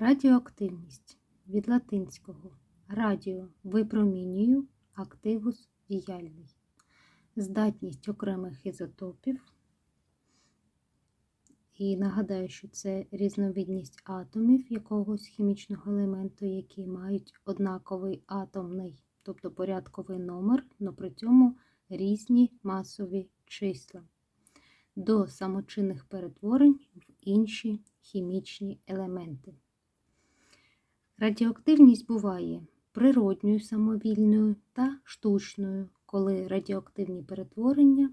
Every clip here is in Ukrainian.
Радіоактивність від латинського радіо випромінюю, активус діяльний. Здатність окремих ізотопів. І нагадаю, що це різновидність атомів якогось хімічного елементу, які мають однаковий атомний, тобто порядковий номер, але при цьому різні масові числа до самочинних перетворень в інші хімічні елементи. Радіоактивність буває природньою самовільною та штучною, коли радіоактивні перетворення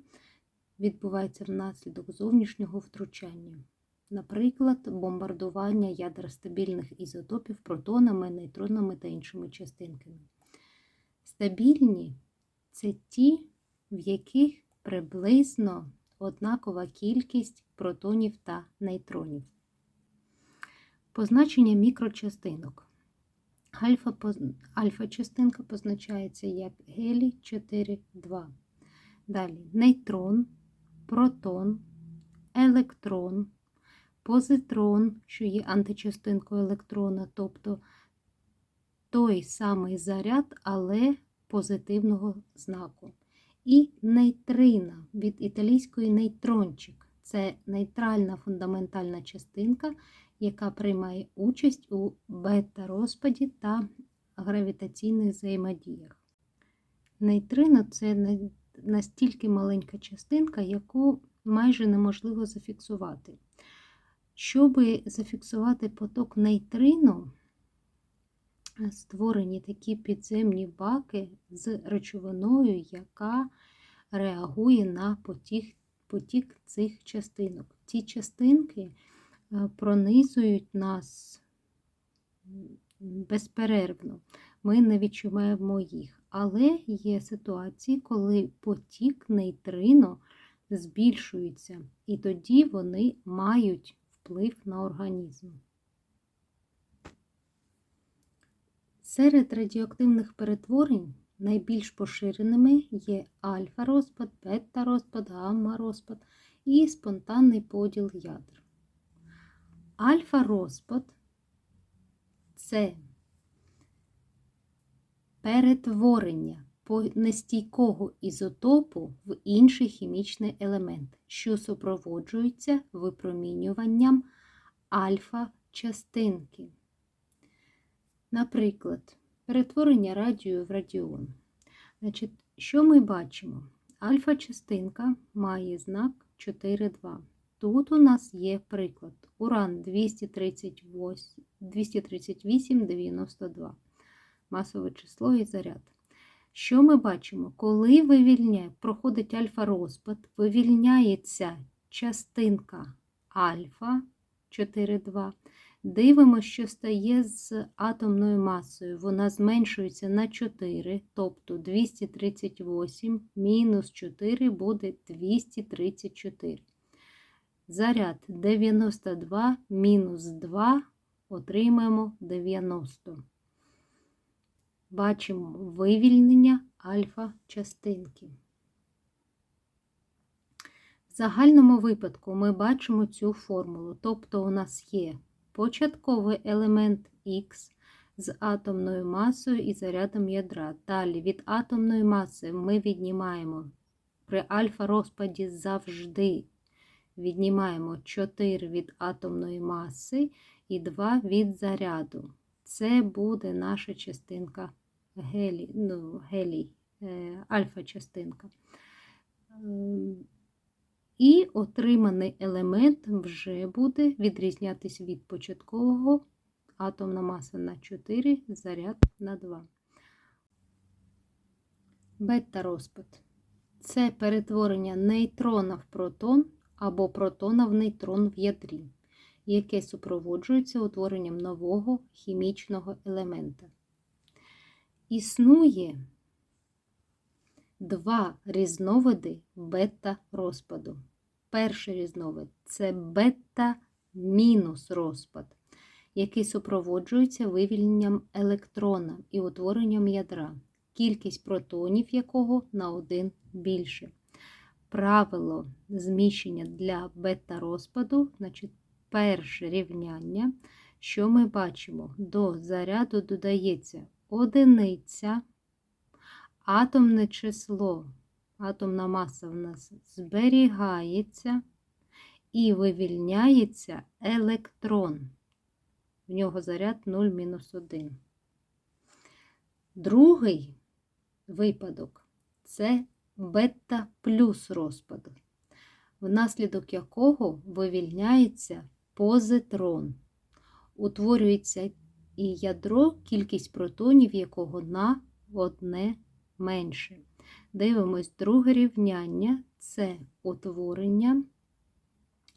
відбуваються внаслідок зовнішнього втручання, наприклад, бомбардування ядер стабільних ізотопів протонами, нейтронами та іншими частинками. Стабільні це ті, в яких приблизно однакова кількість протонів та нейтронів. Позначення мікрочастинок. Альфа-частинка позначається як гелій 4,2. Далі нейтрон, протон, електрон, позитрон, що є античастинкою електрона, тобто той самий заряд, але позитивного знаку. І нейтрина від італійської нейтрончик. Це нейтральна фундаментальна частинка, яка приймає участь у бета-розпаді та гравітаційних взаємодіях. Нейтрино це настільки маленька частинка, яку майже неможливо зафіксувати. Щоб зафіксувати поток нейтрино, створені такі підземні баки з речовиною, яка реагує на потік, потік цих частинок. Ці частинки пронизують нас безперервно, ми не відчуваємо їх. Але є ситуації, коли потік нейтрино збільшується, і тоді вони мають вплив на організм. Серед радіоактивних перетворень найбільш поширеними є альфа-розпад, бета-розпад, гамма-розпад і спонтанний поділ ядер. Альфа-розпад це перетворення нестійкого ізотопу в інший хімічний елемент, що супроводжується випромінюванням альфа-частинки. Наприклад, перетворення радію в радіон. Значить, Що ми бачимо? Альфа-частинка має знак 4,2. Тут у нас є приклад уран 238, 92, масове число і заряд. Що ми бачимо? Коли вивільняє, проходить альфа-розпад, вивільняється частинка альфа 4,2. Дивимося, що стає з атомною масою. Вона зменшується на 4, тобто 238 мінус 4 буде 234. Заряд 92 мінус 2 отримаємо 90. Бачимо вивільнення альфа-частинки. В загальному випадку ми бачимо цю формулу, тобто у нас є початковий елемент Х з атомною масою і зарядом ядра. Далі від атомної маси ми віднімаємо при альфа-розпаді завжди віднімаємо 4 від атомної маси і 2 від заряду. Це буде наша частинка гелій, ну, гелій, е, альфа-частинка. І отриманий елемент вже буде відрізнятися від початкового атомна маса на 4, заряд на 2. Бета-розпад. Це перетворення нейтрона в протон або протона в нейтрон в ядрі, яке супроводжується утворенням нового хімічного елемента. Існує два різновиди бета-розпаду. Перший різновид це бета-мінус розпад, який супроводжується вивільненням електрона і утворенням ядра, кількість протонів якого на один більше. Правило зміщення для бета-розпаду, значить, перше рівняння, що ми бачимо? До заряду додається одиниця, атомне число, атомна маса в нас зберігається і вивільняється електрон. В нього заряд 0-1. Другий випадок це бета плюс розпад, внаслідок якого вивільняється позитрон. Утворюється і ядро, кількість протонів якого на одне менше. Дивимось, друге рівняння це утворення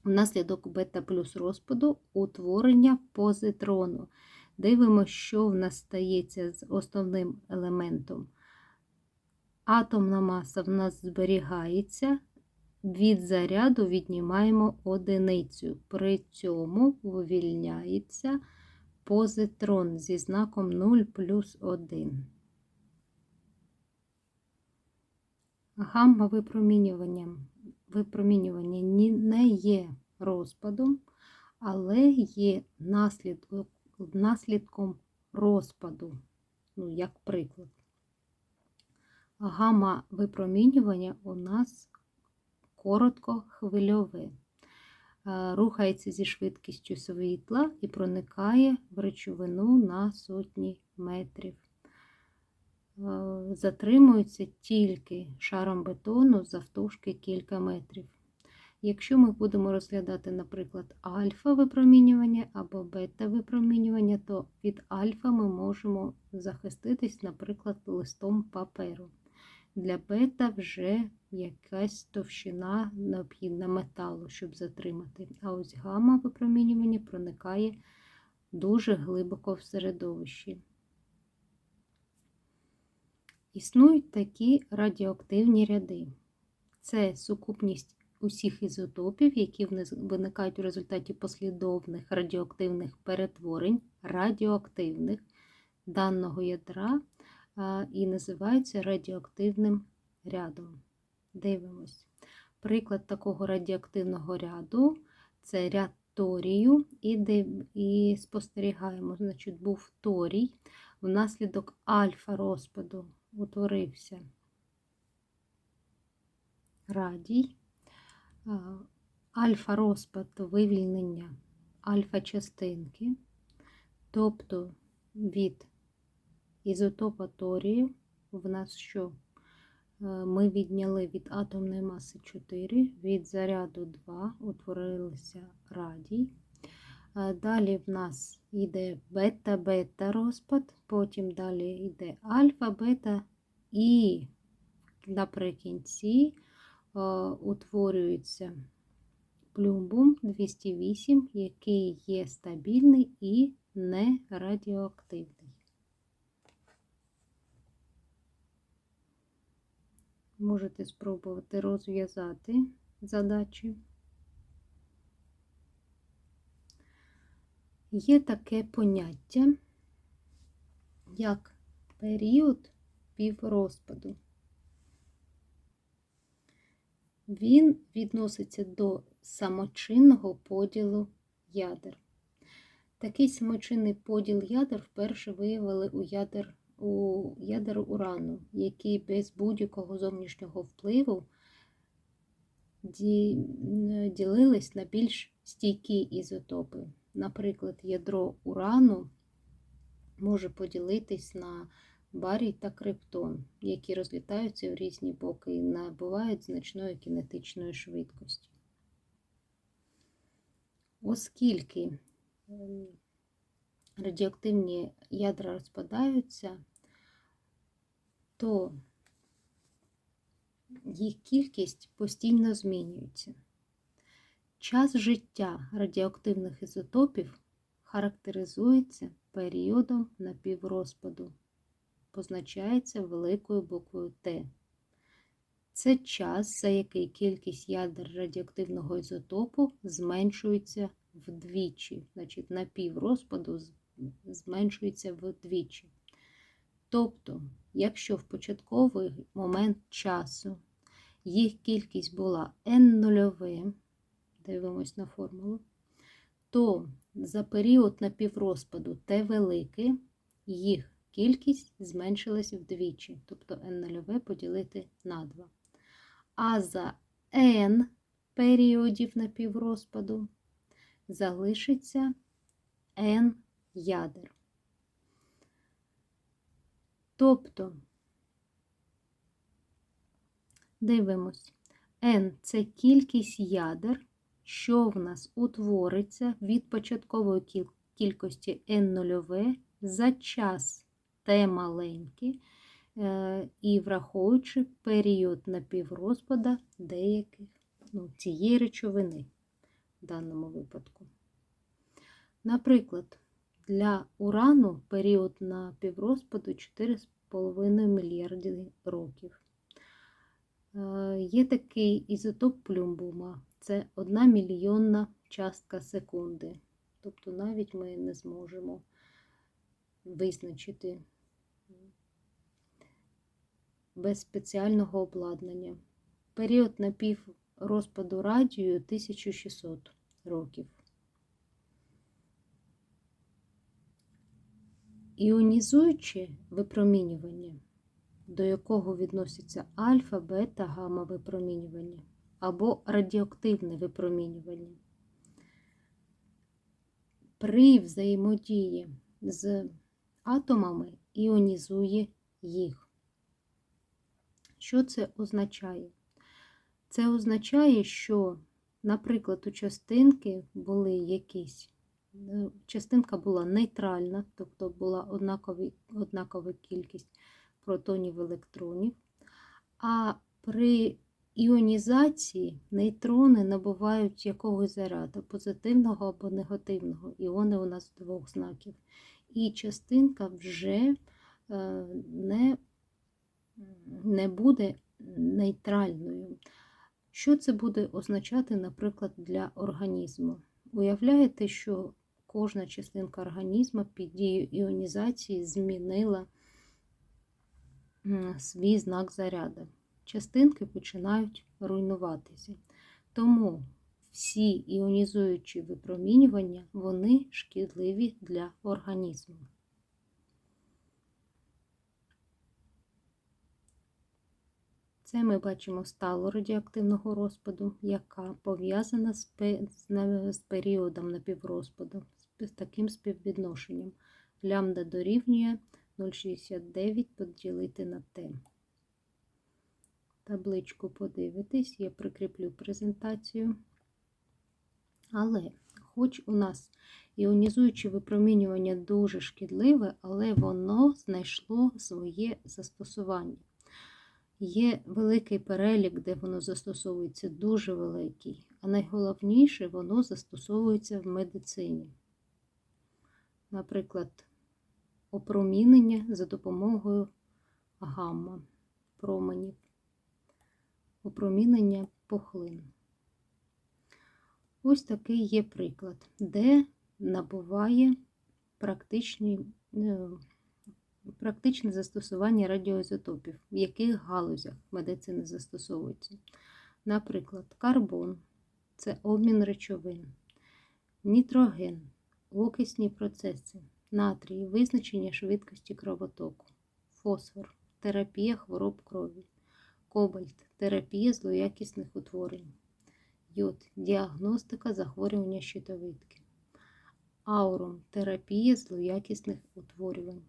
внаслідок бета плюс розпаду утворення позитрону. Дивимося, що в нас стається з основним елементом. Атомна маса в нас зберігається, від заряду віднімаємо одиницю. При цьому вивільняється позитрон зі знаком 0 плюс 1. Гамма випромінювання випромінювання не є розпадом, але є наслідком, розпаду, ну, як приклад. Гамма випромінювання у нас короткохвильове. Рухається зі швидкістю світла і проникає в речовину на сотні метрів. Затримується тільки шаром бетону завтовшки кілька метрів. Якщо ми будемо розглядати, наприклад, альфа-випромінювання або бета-випромінювання, то від альфа ми можемо захиститись, наприклад, листом паперу. Для бета вже якась товщина необхідна металу, щоб затримати. А ось гамма-випромінювання проникає дуже глибоко в середовище. Існують такі радіоактивні ряди. Це сукупність усіх ізотопів, які виникають у результаті послідовних радіоактивних перетворень радіоактивних даного ядра і називаються радіоактивним рядом. Дивимось. Приклад такого радіоактивного ряду це ряд торію, і і спостерігаємо, значить, був торій, внаслідок альфа розпаду утворився радій, альфа-розпад вивільнення альфа-частинки, тобто від ізотопа торію в нас що? Е, ми відняли від атомної маси 4, від заряду 2 утворилися радій. Далі в нас йде бета-бета розпад, потім далі йде альфа, бета, і наприкінці утворюється плюмбум 208, який є стабільний і не радіоактивний. Можете спробувати розв'язати задачі. Є таке поняття, як період піврозпаду. Він відноситься до самочинного поділу ядер. Такий самочинний поділ ядер вперше виявили у ядер у ядер урану, які без будь-якого зовнішнього впливу ділились на більш стійкі ізотопи. Наприклад, ядро урану може поділитись на барій та криптон, які розлітаються в різні боки і набувають значної кінетичної швидкості. Оскільки ем, радіоактивні ядра розпадаються, то їх кількість постійно змінюється. Час життя радіоактивних ізотопів характеризується періодом напіврозпаду, позначається великою буквою Т. Це час, за який кількість ядер радіоактивного ізотопу зменшується вдвічі, значить напіврозпаду зменшується вдвічі. Тобто, якщо в початковий момент часу їх кількість була n 0 дивимось на формулу, то за період напіврозпаду Т велике, їх кількість зменшилась вдвічі, тобто n0 поділити на 2. А за n періодів напіврозпаду залишиться n ядер. Тобто, дивимось, n це кількість ядер, що в нас утвориться від початкової кількості n0 за час t маленький, е, і враховуючи період напіврозпада деяких ну, цієї речовини в даному випадку. Наприклад, для урану період напіврозпаду 4,5 мільярди років. Е, Є такий ізотоп плюмбума, це 1 мільйонна частка секунди. Тобто навіть ми не зможемо визначити без спеціального обладнання. Період напіврозпаду радію 1600 років. Іонізуюче випромінювання, до якого відносяться альфа, бета, гамма випромінювання або радіоактивне випромінювання. При взаємодії з атомами іонізує їх. Що це означає? Це означає, що, наприклад, у частинки були якісь, частинка була нейтральна, тобто була однакові, однакова кількість протонів електронів, а при іонізації нейтрони набувають якогось заряду, позитивного або негативного. Іони у нас двох знаків. І частинка вже е, не, не буде нейтральною. Що це буде означати, наприклад, для організму? Уявляєте, що кожна частинка організму під дією іонізації змінила свій знак заряду. Частинки починають руйнуватися. Тому всі іонізуючі випромінювання вони шкідливі для організму. Це ми бачимо сталу радіоактивного розпаду, яка пов'язана з, періодом напіврозпаду, з таким співвідношенням. Лямбда дорівнює 0,69 поділити на Т. Табличку подивитись, я прикріплю презентацію. Але, хоч у нас іонізуюче випромінювання дуже шкідливе, але воно знайшло своє застосування. Є великий перелік, де воно застосовується, дуже великий. А найголовніше, воно застосовується в медицині. Наприклад, опромінення за допомогою гамма променів, опромінення пухлин. Ось такий є приклад, де набуває практичні, е, практичне застосування радіоізотопів, в яких галузях медицини застосовується. Наприклад, карбон це обмін речовин, нітроген, окисні процеси, натрій, визначення швидкості кровотоку, фосфор, терапія хвороб крові, кобальт, терапія злоякісних утворень, йод, діагностика захворювання щитовидки, аурум, терапія злоякісних утворювань,